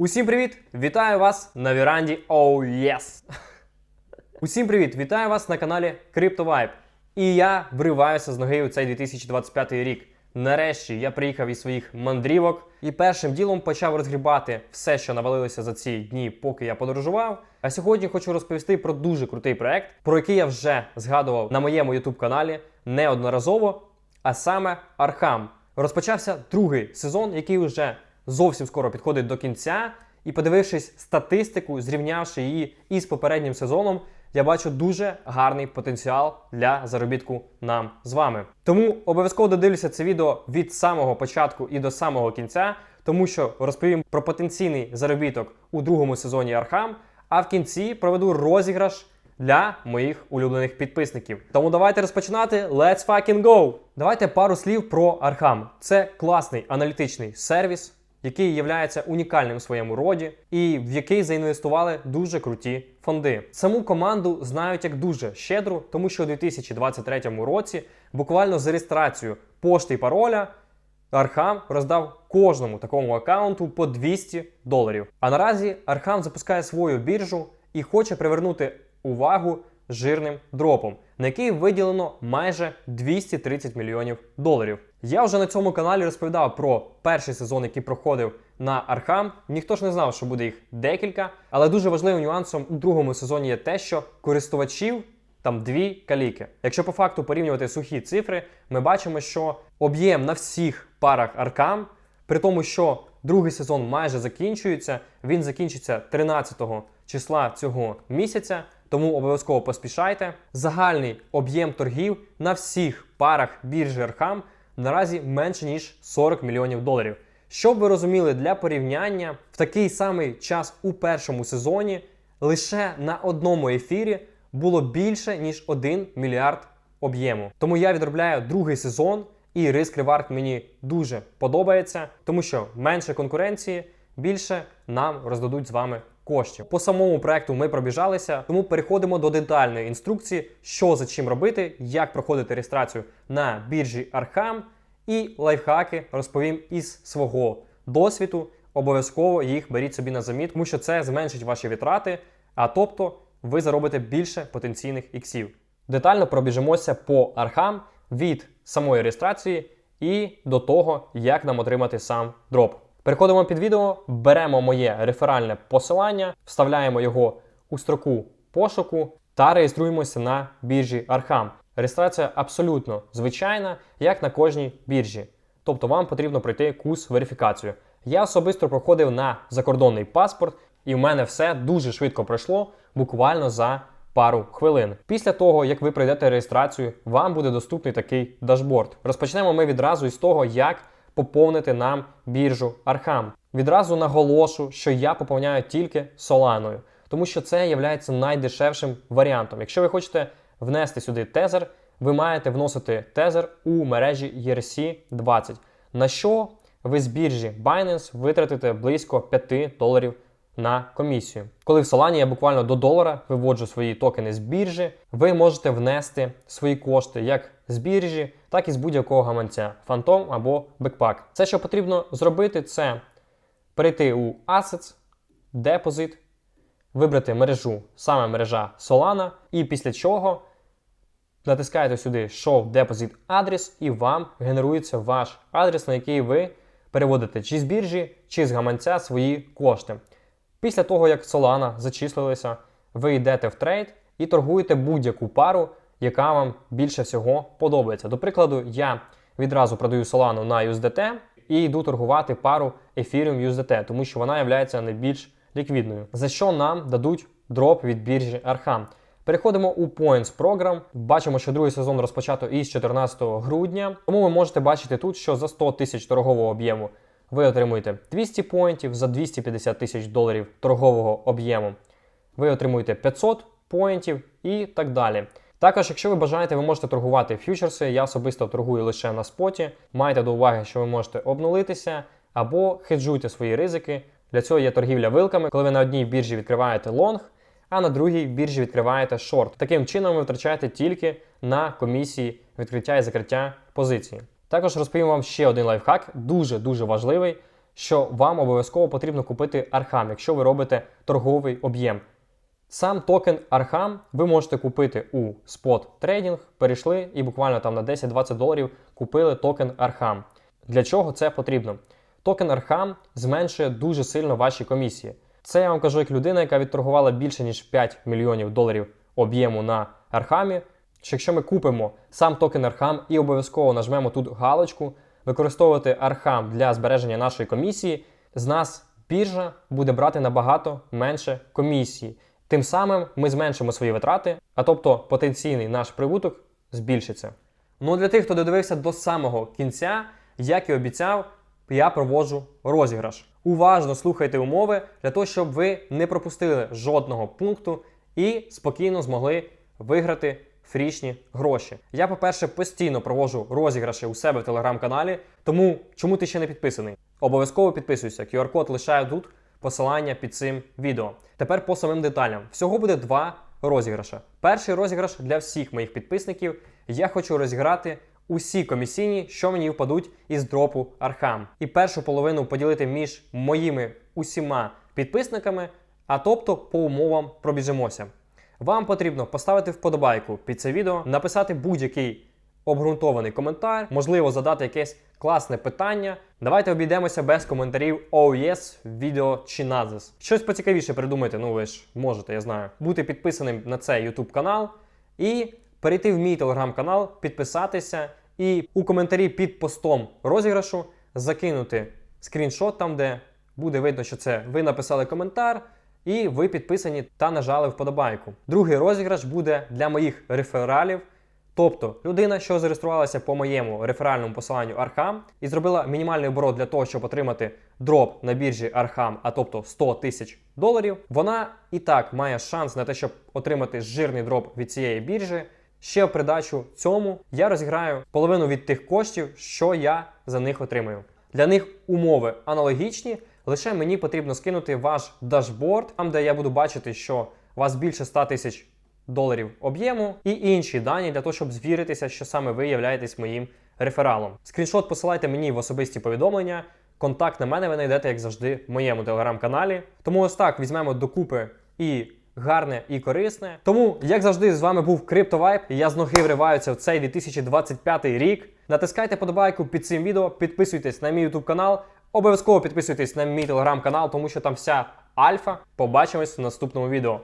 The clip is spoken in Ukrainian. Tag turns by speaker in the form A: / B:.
A: Усім привіт! Вітаю вас на віранді Oh Yes! Усім привіт! Вітаю вас на каналі CryptoVibe. І я вриваюся з ноги у цей 2025 рік. Нарешті я приїхав із своїх мандрівок і першим ділом почав розгрібати все, що навалилося за ці дні, поки я подорожував. А сьогодні хочу розповісти про дуже крутий проект, про який я вже згадував на моєму youtube каналі неодноразово, а саме Архам. Розпочався другий сезон, який вже зовсім скоро підходить до кінця. І подивившись статистику, зрівнявши її із попереднім сезоном, я бачу дуже гарний потенціал для заробітку нам з вами. Тому обов'язково додивлюся це відео від самого початку і до самого кінця, тому що розповім про потенційний заробіток у другому сезоні Архам, а в кінці проведу розіграш для моїх улюблених підписників. Тому давайте розпочинати. Let's fucking go! Давайте пару слів про Архам. Це класний аналітичний сервіс, який є унікальним в своєму роді, і в який заінвестували дуже круті фонди. Саму команду знають як дуже щедру, тому що у 2023 році буквально за реєстрацію пошти і пароля. Архам роздав кожному такому аккаунту по 200 доларів. А наразі Архам запускає свою біржу і хоче привернути увагу жирним дропом, на який виділено майже 230 мільйонів доларів. Я вже на цьому каналі розповідав про перший сезон, який проходив на Архам. Ніхто ж не знав, що буде їх декілька, але дуже важливим нюансом у другому сезоні є те, що користувачів там дві каліки. Якщо по факту порівнювати сухі цифри, ми бачимо, що об'єм на всіх парах Аркам, при тому, що другий сезон майже закінчується, він закінчиться 13 числа цього місяця. Тому обов'язково поспішайте. Загальний об'єм торгів на всіх парах біржі Архам наразі менше ніж 40 мільйонів доларів. Щоб ви розуміли, для порівняння в такий самий час у першому сезоні лише на одному ефірі було більше ніж 1 мільярд об'єму. Тому я відробляю другий сезон, і риск ревард мені дуже подобається, тому що менше конкуренції, більше нам роздадуть з вами коштів. По самому проекту ми пробіжалися, тому переходимо до детальної інструкції, що за чим робити, як проходити реєстрацію на біржі Архам і лайфхаки розповім із свого досвіду. Обов'язково їх беріть собі на заміт, тому що це зменшить ваші витрати, а тобто ви заробите більше потенційних іксів. Детально пробіжимося по архам від самої реєстрації і до того, як нам отримати сам дроп. Переходимо під відео, беремо моє реферальне посилання, вставляємо його у строку пошуку та реєструємося на біржі Архам. Реєстрація абсолютно звичайна, як на кожній біржі. Тобто вам потрібно пройти курс верифікацію. Я особисто проходив на закордонний паспорт, і в мене все дуже швидко пройшло, буквально за пару хвилин. Після того, як ви пройдете реєстрацію, вам буде доступний такий дашборд. Розпочнемо ми відразу із того, як поповнити нам біржу Архам. Відразу наголошу, що я поповняю тільки соланою, тому що це є найдешевшим варіантом. Якщо ви хочете внести сюди тезер, ви маєте вносити тезер у мережі ERC20, на що ви з біржі Binance витратите близько 5 доларів на комісію. Коли в Solana я буквально до долара виводжу свої токени з біржі, ви можете внести свої кошти як з біржі, так і з будь-якого гаманця Phantom або Backpack. Все, що потрібно зробити, це перейти у Assets, Deposit, вибрати мережу, саме мережа Solana, і після чого натискаєте сюди Show Deposit адрес, і вам генерується ваш адрес, на який ви переводите чи з біржі, чи з гаманця свої кошти. Після того, як Solana зачислилися, ви йдете в трейд і торгуєте будь-яку пару, яка вам більше всього подобається. До прикладу, я відразу продаю Solana на USDT і йду торгувати пару Ethereum USDT, тому що вона є найбільш ліквідною. За що нам дадуть дроп від біржі Arkham. Переходимо у Points Program. Бачимо, що другий сезон розпочато із 14 грудня. Тому ви можете бачити тут, що за 100 тисяч торгового об'єму ви отримуєте 200 поінтів за 250 тисяч доларів торгового об'єму. Ви отримуєте 500 поінтів і так далі. Також, якщо ви бажаєте, ви можете торгувати фьючерси. Я особисто торгую лише на споті. Майте до уваги, що ви можете обнулитися або хеджуйте свої ризики. Для цього є торгівля вилками, коли ви на одній біржі відкриваєте лонг, а на другій біржі відкриваєте шорт. Таким чином ви втрачаєте тільки на комісії відкриття і закриття позиції. Також розповім вам ще один лайфхак, дуже-дуже важливий, що вам обов'язково потрібно купити Архам, якщо ви робите торговий об'єм. Сам токен Arham ви можете купити у Spot Trading, перейшли і буквально там на 10-20 доларів купили токен Arham. Для чого це потрібно? Токен Arham зменшує дуже сильно ваші комісії. Це я вам кажу як людина, яка відторгувала більше ніж 5 мільйонів доларів об'єму на Архамі. Що якщо ми купимо сам токен Arham і обов'язково нажмемо тут галочку, використовувати Arham для збереження нашої комісії, з нас біржа буде брати набагато менше комісії. Тим самим ми зменшимо свої витрати, а тобто потенційний наш прибуток збільшиться. Ну для тих, хто додивився до самого кінця, як і обіцяв, я проводжу розіграш. Уважно слухайте умови для того, щоб ви не пропустили жодного пункту і спокійно змогли виграти фрішні гроші. Я, по-перше, постійно проводжу розіграші у себе в телеграм-каналі, тому чому ти ще не підписаний? Обов'язково підписуйся. QR-код лишаю тут посилання під цим відео. Тепер по самим деталям. Всього буде два розіграші. Перший розіграш для всіх моїх підписників. Я хочу розіграти усі комісійні, що мені впадуть із дропу Архам. І першу половину поділити між моїми усіма підписниками, а тобто по умовам пробіжимося. Вам потрібно поставити вподобайку під це відео, написати будь-який обґрунтований коментар, можливо, задати якесь класне питання. Давайте обійдемося без коментарів «Oh yes», відео чи назис. Щось поцікавіше придумайте, ну ви ж можете, я знаю. Бути підписаним на цей YouTube канал і перейти в мій телеграм-канал, підписатися і у коментарі під постом розіграшу закинути скріншот там, де буде видно, що це ви написали коментар. І ви підписані та нажали вподобайку. Другий розіграш буде для моїх рефералів. Тобто людина, що зареєструвалася по моєму реферальному посиланню Arkham і зробила мінімальний оборот для того, щоб отримати дроп на біржі Arkham, а тобто 100 тисяч доларів, вона і так має шанс на те, щоб отримати жирний дроп від цієї біржі. Ще в придачу цьому я розіграю половину від тих коштів, що я за них отримаю. Для них умови аналогічні, лише мені потрібно скинути ваш дашборд, там де я буду бачити, що у вас більше 100 тисяч доларів об'єму і інші дані для того, щоб звіритися, що саме ви являєтесь моїм рефералом. Скріншот посилайте мені в особисті повідомлення. Контакт на мене ви знайдете, як завжди, в моєму телеграм-каналі. Тому ось так візьмемо докупи і гарне, і корисне. Тому, як завжди, з вами був і Я з ноги вриваюся в цей 2025 рік. Натискайте подобайку під цим відео, підписуйтесь на мій YouTube канал. Обов'язково підписуйтесь на мій телеграм-канал, тому що там вся альфа. Побачимось в наступному відео.